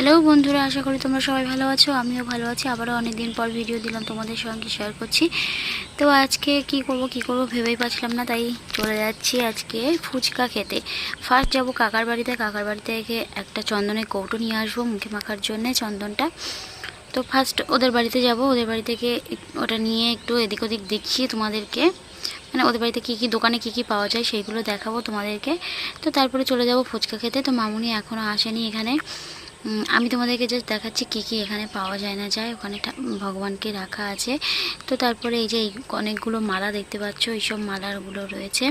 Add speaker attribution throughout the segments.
Speaker 1: Hello বন্ধুরা, আশা করি তোমরা সবাই ভালো আছো, আমিও ভালো আছি। আবারও অনেক দিন পর ভিডিও দিলাম তোমাদের সঙ্গে শেয়ার করছি। তো আজকে কি করব কি করব ভেবেই পাচ্ছিলাম না, তাই চলে যাচ্ছি আজকে ফুচকা খেতে। ফার্স্ট যাব কাকার বাড়িতে কাকার বাড়িতে থেকে একটা চন্দনের কৌটো নিয়ে আসব মুখে মাখার জন্যে চন্দনটা। তো ফার্স্ট ওদের বাড়িতে যাব, ওদের বাড়ি থেকে ওটা নিয়ে একটু এদিক ওদিক দেখিয়ে তোমাদেরকে মানে ওদের বাড়িতে কী কী দোকানে কী কী পাওয়া যায় সেইগুলো দেখাবো তোমাদেরকে। তো তারপরে চলে যাব ফুচকা খেতে, তো মামুনি এখনও আসেনি এখানে। আমি তোমাদেরকে জাস্ট দেখাচ্ছি কি কি এখানে পাওয়া যায় না যায়। ওখানে ভগবানকে রাখা আছে। তো তারপরে এই যে অনেকগুলো মালা দেখতে পাচ্ছ, এইসব মালারগুলো রয়েছে।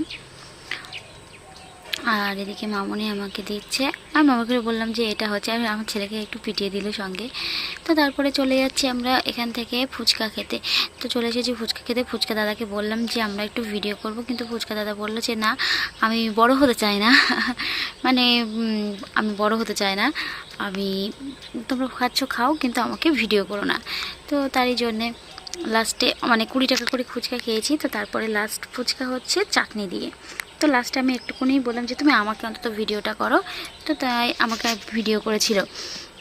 Speaker 1: আর এদিকে মামনি আমাকে দিচ্ছে। আমি মামাকে বললাম যে এটা হচ্ছে, আমি আমার ছেলেকে একটু পিটিয়ে দিল সঙ্গে। তো তারপরে চলে যাচ্ছি আমরা এখান থেকে ফুচকা খেতে। তো চলে এসেছি ফুচকা খেতে। ফুচকা দাদাকে বললাম যে আমরা একটু ভিডিও করব, কিন্তু ফুচকা দাদা বলল যে, না, আমি বড় হতে চাই না। মানে আমি বড় হতে চাই না। আমি, তোমরা খাচ্ছ, খাও, কিন্তু আমাকে ভিডিও করো না। তো তারই জন্যে লাস্টে মানে কুড়ি টাকা করে ফুচকা খেয়েছি। তো তারপরে লাস্ট ফুচকা হচ্ছে চাটনি দিয়ে। তো লাস্টে আমি একটুকুনি বললাম যে তুমি আমাকে অন্তত ভিডিওটা করো। তো তাই আমাকে ভিডিও করেছিল।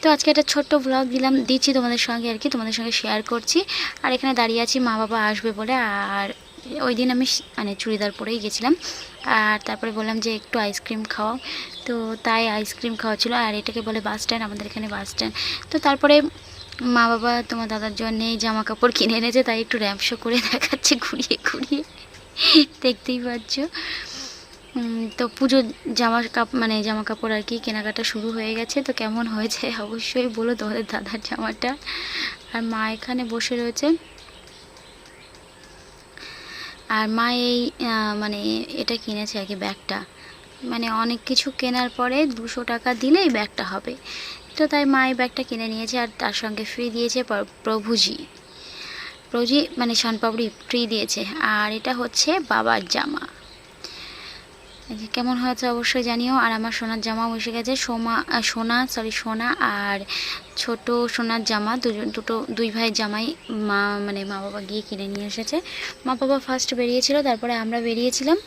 Speaker 1: তো আজকে একটা ছোট্ট ব্লগ দিলাম, দিচ্ছি তোমাদের সঙ্গে আর কি, তোমাদের সঙ্গে শেয়ার করছি। আর এখানে দাঁড়িয়ে আছি মা বাবা আসবে বলে। আর ওই দিন আমি মানে চুড়িদার পরেই গেছিলাম। আর তারপরে বললাম যে একটু আইসক্রিম খাওয়াও তো তাই আইসক্রিম খাওয়া ছিল। আর এটাকে বলে বাস স্ট্যান্ড আমাদের এখানে বাস স্ট্যান্ড তো তারপরে মা বাবা তোমার দাদার জন্য জামা কাপড় কিনে এনেছে। তাই একটু র্যাম্প শো করে দেখাচ্ছে, ঘুরিয়ে ঘুরিয়ে। দেখতেই পাচ্ছ। তো পুজোর জামা কাপ মানে জামা কাপড় আর কি কেনাকাটা শুরু হয়ে গেছে, তো কেমন হয়েছে অবশ্যই বলো তোমাদের দাদার জামাটা। আর মা এখানে বসে রয়েছে। আর মা এই মানে এটা কিনেছে আর কি ব্যাগটা। মানে অনেক কিছু কেনার পরে দুশো টাকা দিলেই ব্যাগটা হবে। তো তাই মা এই ব্যাগটা কিনে নিয়েছে আর তার সঙ্গে ফ্রি দিয়েছে প্রভুজি। প্রভুজি মানে শানপাপড়ি ফ্রি দিয়েছে। আর এটা হচ্ছে বাবার জামা। কেমন হয়েছে অবশ্যই জানিও। আর আমার সোনার জামাও এসে গেছে। সোমা সোনা সরি সোনা আর ছোট সোনার জামা। দুজন, দুটো, দুই ভাই জামাই মা মানে মা বাবা গিয়ে কিনে নিয়ে এসেছে। মা বাবা ফার্স্ট বেরিয়েছিল, তারপরে আমরা বেরিয়েছিলাম।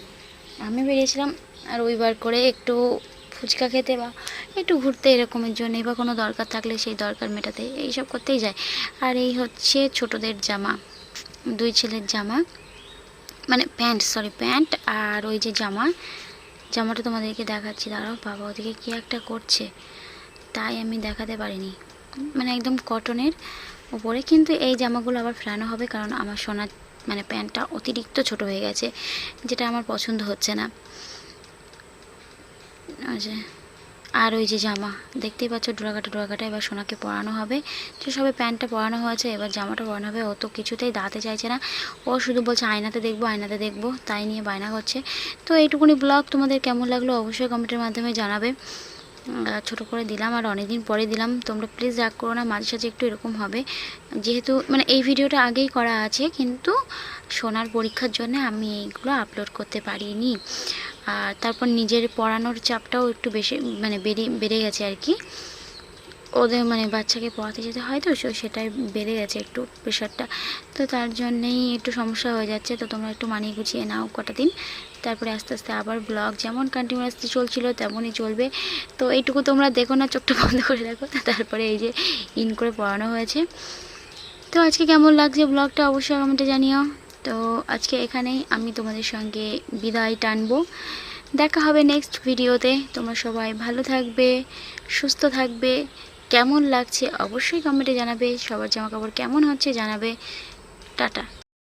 Speaker 1: আমি বেরিয়েছিলাম আর ওইবার করে একটু ফুচকা খেতে বা একটু ঘুরতে এরকমের জন্য বা কোনো দরকার থাকলে সেই দরকার মেটাতে এইসব করতেই যায়। আর এই হচ্ছে ছোটদের জামা, দুই ছেলের জামা। মানে প্যান্ট সরি প্যান্ট আর ওই যে জামা। জামাটা তোমাদেরকে দেখাচ্ছি, দাঁড়াও বাবা, ওদিকে কী একটা করছে, তাই আমি দেখাতে পারিনি। মানে একদম কটনের উপরে, কিন্তু এই জামাগুলো আবার ফেরানো হবে, কারণ আমার সোনার মানে প্যান্টটা অতিরিক্ত ছোট হয়ে গেছে, যেটা আমার পছন্দ হচ্ছে না। আচ্ছা। আর ওই যে জামা, দেখতেই পাচ্ছ ডোরাকাটা ডোরাকাটা এবার সোনাকে পরানো হবে। যে সবে প্যান্টটা পরানো হয়েছে, এবার জামাটা পরানো হবে। ও তো কিছুতেই দাঁতে চাইছে না। ও শুধু বলছে, আয়নাতে দেখব আয়নাতে দেখব। তাই নিয়ে বায়না করছে। তো এইটুকুনি ব্লগ, তোমাদের কেমন লাগল অবশ্যই কমেন্টের মাধ্যমে জানাবে। ছোট করে দিলাম আর অনেকদিন পরে দিলাম। তোমরা প্লিজ রাগ করো না, মাঝে সাঝে একটু এরকম হবে। যেহেতু মানে এই ভিডিওটা আগেই করা আছে, কিন্তু সোনার পরীক্ষার জন্য আমি এইগুলো আপলোড করতে পারিনি। আর তারপর নিজের পড়ানোর চাপটাও একটু বেশি মানে বেড়ে বেড়ে গেছে আর কি। ওদের মানে বাচ্চাকে পড়াতে যেতে হয় তো সেটাই বেড়ে গেছে একটু প্রেশারটা তো তার জন্যেই একটু সমস্যা হয়ে যাচ্ছে, তো তোমরা একটু মানিয়ে গুছিয়ে নাও কটা দিন। তারপরে আস্তে আস্তে আবার ব্লগ যেমন কন্টিনিউয়াসলি চলছিল তেমনই চলবে। তো এইটুকু তোমরা দেখো না, চোখটা বন্ধ করে রাখো তারপরে এই যে ইন করে পড়ানো হয়েছে। তো আজকে কেমন লাগছে ব্লগটা অবশ্যই কমেন্টে জানিও। তো আজকে এখানেই আমি তোমাদের সঙ্গে বিদায় টানবো। দেখা হবে নেক্সট ভিডিওতে তোমরা সবাই ভালো থাকবে, সুস্থ থাকবে, কেমন লাগছে অবশ্যই কমেন্টে জানাবে। সবার জামাকাপড় কেমন হচ্ছে জানাবে। টাটা।